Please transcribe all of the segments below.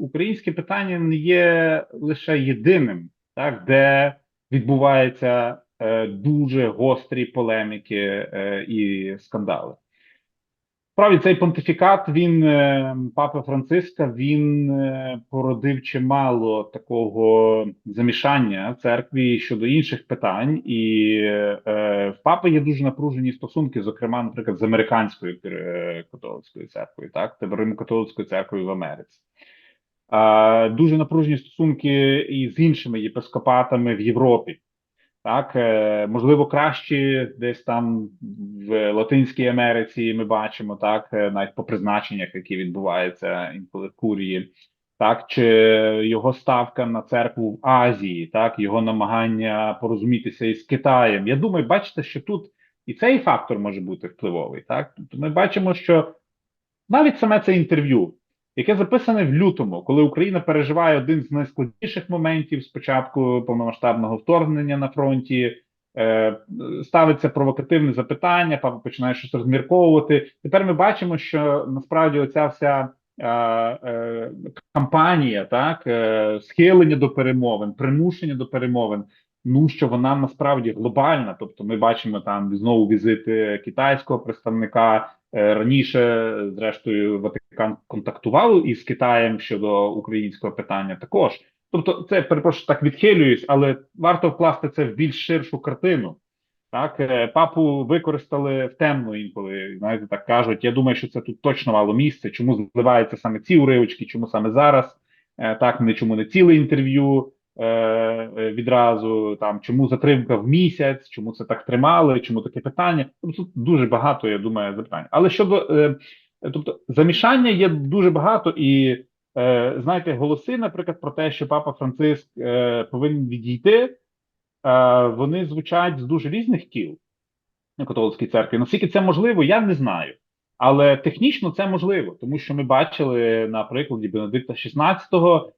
українське питання не є лише єдиним, так де відбуваються е, дуже гострі полеміки е, і скандали. Справді, цей понтифікат він е, папи Франциска він е, породив чимало такого замішання церкві щодо інших питань, і е, в папи є дуже напружені стосунки, зокрема, наприклад, з американською е, католицькою церквою, так та Римо-католицькою церквою в Америці. Дуже напружені стосунки і з іншими єпископатами в Європі. Так, е, можливо, краще десь там в Латинській Америці ми бачимо так, е, навіть по призначеннях, які відбуваються інколи в Курії, так чи його ставка на церкву в Азії, так його намагання порозумітися із Китаєм. Я думаю, бачите, що тут і цей фактор може бути впливовий. Так, тобто ми бачимо, що навіть саме це інтерв'ю яке записане в лютому, коли Україна переживає один з найскладніших моментів спочатку повномасштабного вторгнення на фронті. Е, ставиться провокативне запитання, папа починає щось розмірковувати. Тепер ми бачимо, що насправді оця вся е, е, кампанія, так е, схилення до перемовин, примушення до перемовин. Ну що вона насправді глобальна. Тобто, ми бачимо там знову візити китайського представника, Е, раніше, зрештою, Ватикан контактував із Китаєм щодо українського питання. Також, тобто, це перепрошую, так відхилююсь, але варто вкласти це в більш ширшу картину. Так, е, папу використали в темну інколи, знаєте, так кажуть. Я думаю, що це тут точно мало місце. Чому зливаються саме ці уривочки, чому саме зараз? Е, так, не чому не ціле інтерв'ю. Е, відразу там чому затримка в місяць, чому це так тримали, чому таке питання? Тобто тут дуже багато, я думаю, запитань. Але щодо тобто замішання є дуже багато, і знаєте, голоси, наприклад, про те, що папа Франциск повинен відійти, вони звучать з дуже різних кіл католицькій церкві. Наскільки це можливо, я не знаю. Але технічно це можливо, тому що ми бачили на прикладі Бенедикта XVI,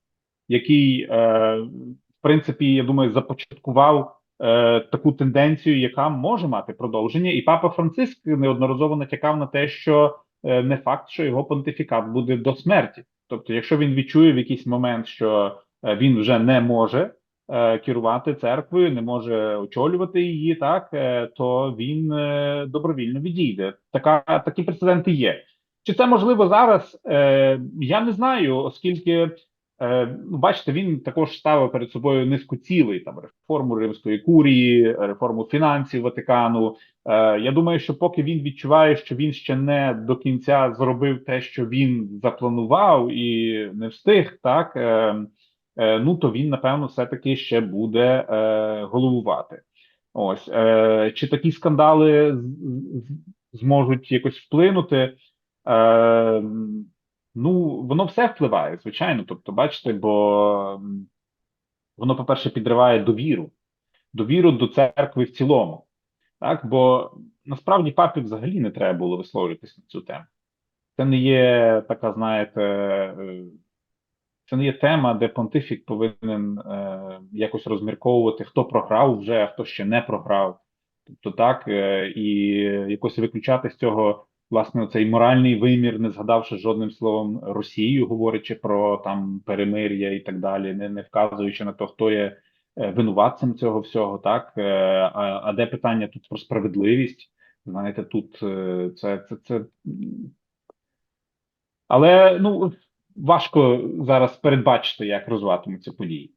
який, е, в принципі, я думаю, започаткував е, таку тенденцію, яка може мати продовження, і папа Франциск неодноразово натякав на те, що е, не факт, що його понтифікат буде до смерті. Тобто, якщо він відчує в якийсь момент, що е, він вже не може е, керувати церквою, не може очолювати її, так е, то він е, добровільно відійде. Така такі прецеденти є. Чи це можливо зараз? Е, Я не знаю, оскільки Е, бачите, він також ставив перед собою низку цілей там реформу римської курії, реформу фінансів Ватикану. Е, я думаю, що поки він відчуває, що він ще не до кінця зробив те, що він запланував, і не встиг, так е, ну то він напевно все таки ще буде головувати. Ось чи такі скандали зможуть якось вплинути? Ну, воно все впливає, звичайно. Тобто, бачите, бо воно, по-перше, підриває довіру, довіру до церкви в цілому. Так, бо насправді папі взагалі не треба було висловлюватися на цю тему. Це не є така, знаєте, е, це не є тема, де понтифік повинен е, якось розмірковувати, хто програв вже, а хто ще не програв. Тобто так, е, і якось виключати з цього власне цей моральний вимір, не згадавши жодним словом Росію, говорячи про там перемир'я і так далі, не не вказуючи на те, хто є е, винуватцем цього всього, так е, а, а де питання тут про справедливість? Знаєте, тут е, це це це. Але ну важко зараз передбачити, як розвиватимуться події.